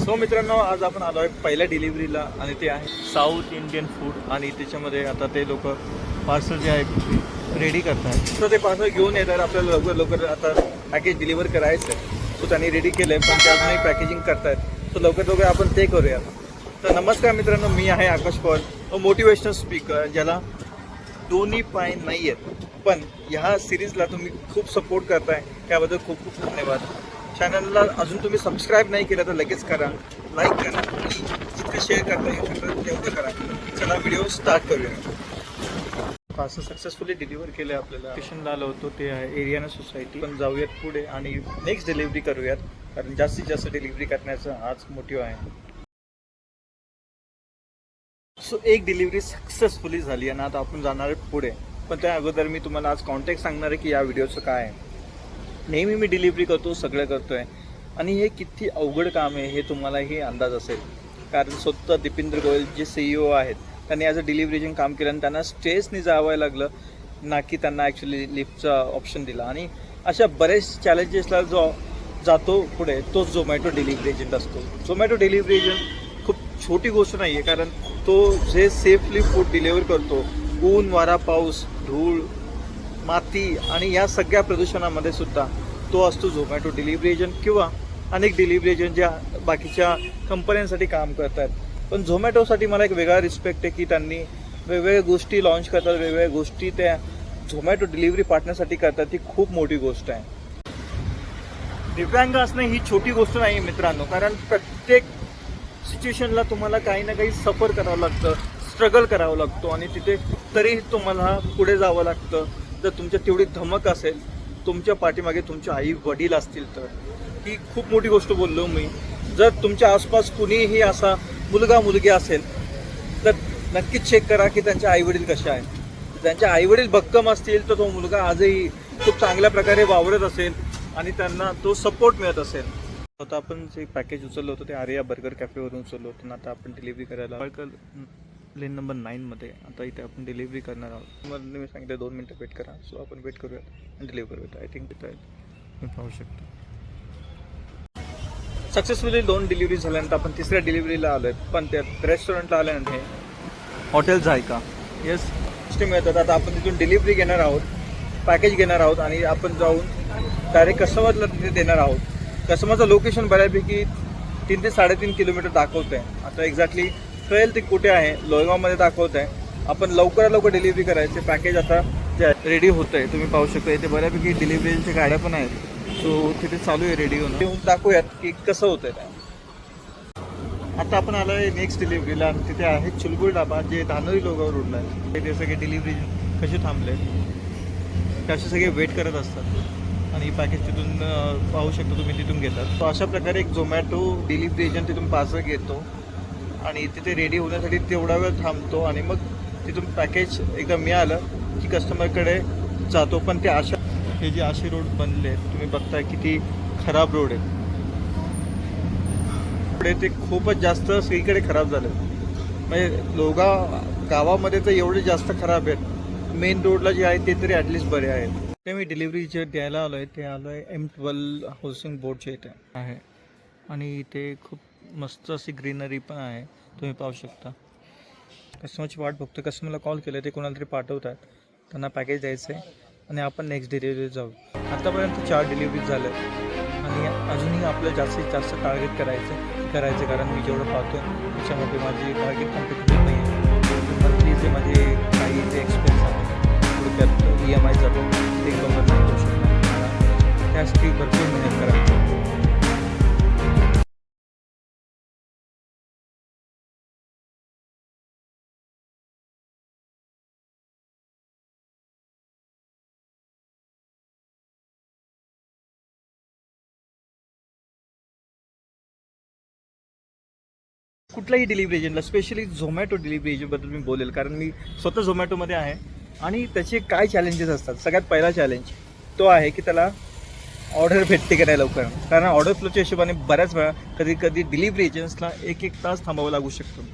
So मित्रांनो आज आपण आलो आहे पहिल्या डिलिव्हरीला आणि ते आहे साऊथ इंडियन फूड आणि त्याच्यामध्ये आता ते लोक पार्सल जे आहे रेडी करतात तर ते पार्सल घेऊन येतात आपल्याला लवकर लवकर आता पॅकेज डिलिव्हर करायचं आहे सो त्यांनी रेडी केलं आहे पण ते अजूनही पॅकेजिंग करतायत. तर लवकर लवकर आपण ते करूया तर नमस्कार मित्रांनो मी आहे आकाश पॉल मोटिवेशनल स्पीकर ज्याला दोन्ही पाय नाही आहेत पण ह्या सिरीजला तुम्ही खूप सपोर्ट करताय. त्याबद्दल खूप खूप धन्यवाद. चॅनलला अजून तुम्ही सबस्क्राईब नाही केलं तर लगेच करा. लाईक करा. जितकं शेअर करता येईल तेवढं तेवढं करा. चला व्हिडिओ स्टार्ट करूया. पार्सल सक्सेसफुली डिलिव्हर केलं आहे आपल्याला लोकेशनला आलो होतो ते आहे एरियाना सोसायटी पण जाऊयात पुढे आणि नेक्स्ट डिलिव्हरी करूयात. कारण जास्तीत जास्त डिलिव्हरी करण्याचा आज मोटिव्ह आहे. एक डिलिव्हरी सक्सेसफुली झाली आणि आता आपण जाणार आहे पुढे. पण त्या अगोदर मी तुम्हाला आज कॉन्टॅक्ट सांगणार आहे की या व्हिडिओचं काय आहे. नेहमी मी डिलिव्हरी करतो सगळं करतो आहे आणि हे किती अवघड काम आहे हे तुम्हालाही अंदाज असेल. कारण स्वतः दीपेंद्र गोयल जे सीईओ आहेत त्यांनी ॲज अ डिलिव्हरीचं काम केलं आणि त्यांना स्ट्रेसने जावं लागलं ना की त्यांना ॲक्च्युली लिफ्टचा ऑप्शन दिला. आणि अशा बरेच चॅलेंजेसला जो जातो पुढे तोच झोमॅटो डिलिव्हरी एजंट असतो. झोमॅटो डिलिव्हरी एजंट खूप छोटी गोष्ट नाही आहे कारण तो जे सेफली फूड डिलिव्हर करतो ऊन वारा पाऊस धूळ माती आणि या सगळ्या प्रदूषणामध्ये सुद्धा तो असतो झोमॅटो डिलिव्हरी एजंट किंवा अनेक डिलिव्हरी एजंट ज्या बाकीच्या कंपन्यांसाठी काम करतात पण झोमॅटोसाठी मला एक वेगळा रिस्पेक्ट आहे की त्यांनी वेगवेगळ्या गोष्टी लॉन्च करतात वेगवेगळ्या गोष्टी त्या झोमॅटो डिलिव्हरी पार्टनरसाठी करतात ती खूप मोठी गोष्ट आहे. दिव्यांग असणं ही छोटी गोष्ट नाही मित्रांनो कारण प्रत्येक सिच्युएशनला तुम्हाला काही ना काही सफर करावं लागतं स्ट्रगल करावं लागतो आणि तिथे तरीही तुम्हाला पुढे जावं लागतं. जर तुमच्या तेवढी धमक असेल तुमच्या पाठीमागे तुमचे आई वडील असतील तर. ही खूप मोठी गोष्ट बोललो मी. जर तुमच्या आसपास कुणीही असा मुलगा मुलगी असेल तर नक्कीच चेक करा की त्यांचे आईवडील कसे आहेत. त्यांचे आईवडील भक्कम असतील तर तो मुलगा आजही खूप चांगल्या प्रकारे वावरत असेल आणि त्यांना तो सपोर्ट मिळत असेल. आता आपण जे पॅकेज उचललं होतं ते आर्या बर्गर कॅफेवरून उचललं होतं ना आता आपण डिलिव्हरी करायला लेन नंबर नाईनमध्ये आता इथे आपण डिलिव्हरी करणार आहोत. मला मी सांगितलं दोन मिनटं वेट करा. सो आपण वेट करूया आणि डिलिव्हर करूयात. आय थिंक तिथं मी पाहू शकतो. सक्सेसफुली दोन डिलिव्हरी झाल्यानंतर आपण तिसऱ्या डिलिव्हरीला आलो आहेत पण त्या रेस्टॉरंटला आल्यानंतर हे हॉटेल जायका येस गोष्टी मिळतात आता आपण तिथून डिलिव्हरी घेणार आहोत. पॅकेज घेणार आहोत आणि आपण जाऊन डायरेक्ट कस्टमरला तिथे देणार आहोत. कस्टमरचं लोकेशन बऱ्यापैकी तीन ते साडेतीन किलोमीटर दाखवत आहे आता एक्झॅक्टली कळेल ते कुठे आहे लोहगावमध्ये दाखवत आहे आपण लवकरात लवकर डिलिव्हरी करायचे. पॅकेज आता जे रेडी होतं आहे तुम्ही पाहू शकता इथे बऱ्यापैकी डिलिव्हरीच्या गाड्या पण आहेत. सो तिथे चालू आहे रेडी होऊन येऊन दाखवूयात की कसं होतं आहे आता आपण आलो आहे नेक्स्ट डिलिव्हरीला आणि तिथे आहे चुलबुल डाबा जे धानोरी लोगावर रोडला आहे ते सगळे डिलिव्हरी कसे थांबले ते असे सगळे वेट करत असतात? आणि पॅकेज तिथून पाहू शकता तुम्ही तिथून घेतात. So, अशा प्रकारे एक झोमॅटो डिलिव्हरी एजंट तिथून पार्सल घेतो. आणि तिथे रेडी होण्यासाठी तेवढा वेळ थांबतो आणि मग तिथून पॅकेज एकदा मिळालं की कस्टमरकडे जातो. पण ते अशा हे जे असे रोड बनले आहेत तुम्ही बघताय किती खराब रोड आहेत. पुढे ते खूपच जास्त सगळीकडे खराब झालं म्हणजे लोगा गावामध्ये तर एवढे जास्त खराब आहेत. मेन रोडला जे आहे ते तरी ॲटलिस्ट बरे आहेत. ते मी डिलिव्हरी जे द्यायला आलो आहे ते आलो आहे एम ट्वेल्व हाऊसिंग बोर्डच्या इथे. आहे. आणि इथे खूप मस्त अशी ग्रीनरी पण आहे. तुम्ही पाहू शकता. कस्टमरची वाट बघतो कस्टमरला कॉल केलं ते कोणाला तरी पाठवतात. त्यांना पॅकेज द्यायचं आहे आणि आपण नेक्स्ट डिलिव्हरी जाऊ. आतापर्यंत चार डिलिव्हरी झाल्या आणि अजूनही आपलं जास्तीत जास्त टार्गेट करायचं करायचं कारण मी जेवढं पाहतो त्याच्यामध्ये माझी टार्गेट कंप्लीट कुठल्याही डिलिव्हरी एजंटला स्पेशली झोमॅटो डिलिव्हरी एजंटबद्दल मी बोलेल कारण मी स्वतः झोमॅटोमध्ये आहे. आणि त्याचे काय चॅलेंजेस असतात? सगळ्यात पहिला चॅलेंज तो आहे की त्याला ऑर्डर भेटते की नाही लवकर? कारण ऑर्डर फ्लोच्या हिशोबाने बऱ्याच वेळा कधी कधी डिलिव्हरी एजंट्सला एक एक तास थांबावं लागू शकतो.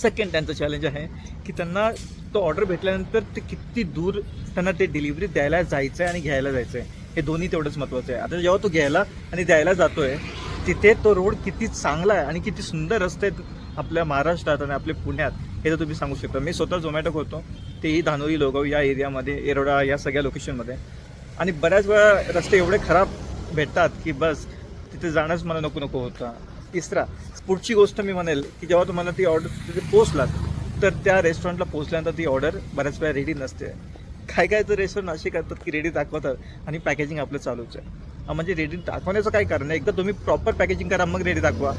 सेकंड त्यांचं चॅलेंज आहे की त्यांना तो ऑर्डर भेटल्यानंतर ते किती दूर त्यांना ते डिलिव्हरी द्यायला जायचं आहे आणि घ्यायला जायचं आहे हे दोन्ही तेवढंच महत्त्वाचं आहे. आता जेव्हा तो घ्यायला आणि द्यायला जातो आहे तिथे तो रोड किती चांगला आहे आणि किती सुंदर रस्ते आहेत आपल्या महाराष्ट्रात आणि आपल्या पुण्यात हे तर तुम्ही सांगू शकता. मी स्वतः झोमॅटो करतो तेही धानोरी लोगाव या एरियामध्ये एरोडा या सगळ्या लोकेशनमध्ये आणि बऱ्याच वेळा रस्ते एवढे खराब भेटतात की बस तिथे जाणंच मला नको नको होतं. तिसरा पुढची गोष्ट मी म्हणेल की जेव्हा तुम्हाला ती ऑर्डर तिथे पोचलात तर त्या रेस्टॉरंटला पोचल्यानंतर ती ऑर्डर बऱ्याच वेळा रेडी नसते. काय काय तर रेस्टॉरंट असे करतात की रेडी दाखवतात आणि पॅकेजिंग आपलं चालूच आहे. म्हणजे रेडी दाखवण्याचं काय कारण आहे एकदा तुम्ही प्रॉपर पॅकेजिंग करा मग रेडी दाखवा.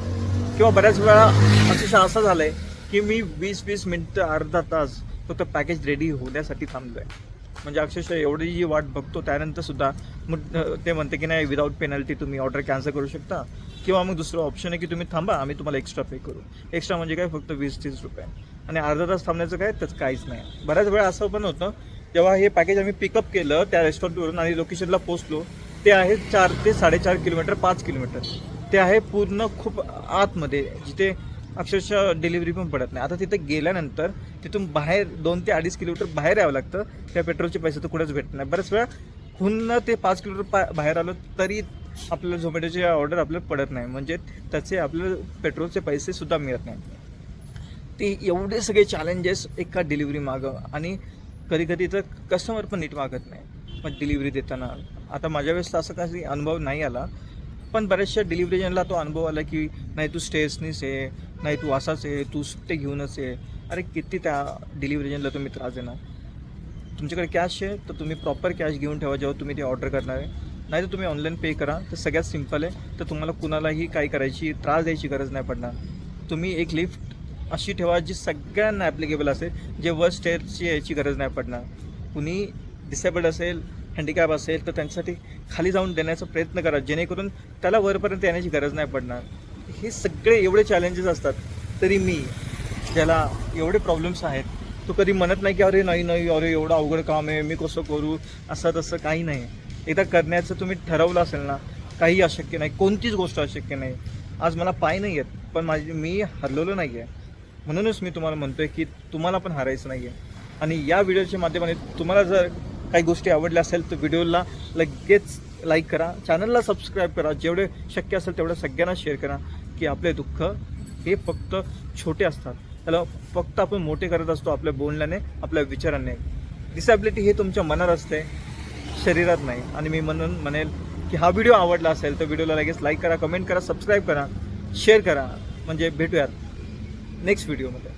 किंवा बऱ्याच वेळा अक्षरशः असं झालं आहे की मी वीस वीस मिनटं अर्धा तास फक्त पॅकेज रेडी होण्यासाठी थांबलो आहे म्हणजे अक्षरशः एवढी जी वाट बघतो त्यानंतर सुद्धा मग ते म्हणते की नाही विदाऊट पेनल्टी तुम्ही ऑर्डर कॅन्सल करू शकता. किंवा मग दुसरं ऑप्शन आहे की तुम्ही थांबा आम्ही तुम्हाला एक्स्ट्रा पे करू. एक्स्ट्रा म्हणजे काय? फक्त वीस तीस रुपये. आणि अर्धा तास थांबण्याचं काय? त्याचं काहीच नाही. बऱ्याच वेळा असं पण होतं जेव्हा हे पॅकेज आम्ही पिकअप केलं त्या रेस्टॉरंटवरून आणि लोकेशनला पोचलो ते आहे चार ते साडेचार किलोमीटर पाच किलोमीटर. ते आहे पूर्ण खूप आतमध्ये जिथे अक्षरशः डिलिव्हरी पण पडत नाही. आता तिथे गेल्यानंतर तिथून बाहेर दोन ते अडीच किलोमीटर बाहेर यावं लागतं. त्या पेट्रोलचे पैसे तर कुठेच भेटत नाही. बऱ्याच वेळा पुन्हा ते पाच किलोमीटर पा बाहेर आलो तरी आपल्याला झोमॅटोची ऑर्डर आपल्याला पडत नाही. म्हणजे त्याचे आपल्याला पेट्रोलचे पैसेसुद्धा मिळत नाही. ते एवढे सगळे चॅलेंजेस एका डिलिव्हरी मागं. आणि कधी कधी तर कस्टमर पण नीट मागत नाही. मग डिलिव्हरी देताना. आता माझ्या वेळेस असं काही अनुभव नाही आला. पण बऱ्याचशा डिलिव्हरी जनला तो अनुभव आला की नाही तू स्टेसनीच आहे. नाही तू असाच आहे. तू सुट्टे घेऊनच आहे. अरे किती त्या डिलिव्हरी जनला तुम्ही त्रास देणार तुमच्याकडे कॅश आहे तर तुम्ही प्रॉपर कॅश घेऊन ठेवा जेव्हा तुम्ही ते ऑर्डर करणार आहे. नाही तर तुम्ही ऑनलाईन पे करा. तर सगळ्यात सिंपल आहे तर तुम्हाला कुणालाही काय करायची त्रास द्यायची गरज नाही पडणार. तुम्ही एक लिफ्ट अशी ठेवा जी सगळ्यांना ॲप्लिकेबल असेल जे वर स्टेअरची यायची गरज नाही पडणार. कुणी डिसेबल्ड असेल हँडिकॅप असेल तर त्यांच्यासाठी खाली जाऊन देण्याचा प्रयत्न करा. जेणेकरून त्याला वरपर्यंत येण्याची गरज नाही पडणार. हे सगळे एवढे चॅलेंजेस असतात तरी मी ज्याला एवढे प्रॉब्लेम्स आहेत तो कधी म्हणत नाही की अरे नाही नाही अरे एवढं अवघड काम आहे मी कसं करू? असं तसं काही नाही. एकदा करण्याचं तुम्ही ठरवलं असेल ना काही अशक्य नाही. कोणतीच गोष्ट अशक्य नाही. आज मला पाय नाही आहेत पण माझी मी हरलेलो नाही आहे म्हणूनच मी तुम्हाला म्हणतो आहे की तुम्हाला पण हारायचं नाही आहे आणि या व्हिडिओच्या माध्यमाने तुम्हाला जर काही गोष्टी आवडल्या असेल तर व्हिडिओला लगेच लाईक करा. चॅनलला सबस्क्राईब करा. जेवढे शक्य असेल तेवढं सगळ्यांना शेअर करा की आपले दुःख हे फक्त छोटे असतात. त्याला फक्त आपण मोठे करत असतो आपल्या बोलण्याने आपल्या विचाराने. डिसॅबिलिटी हे तुमच्या मनात असते शरीरात नाही. आणि मी म्हणून म्हणेल की हा व्हिडिओ आवडला असेल तर व्हिडिओला लगेच लाईक करा कमेंट करा सबस्क्राईब करा शेअर करा. म्हणजे भेटूयात नेक्स्ट व्हिडिओमध्ये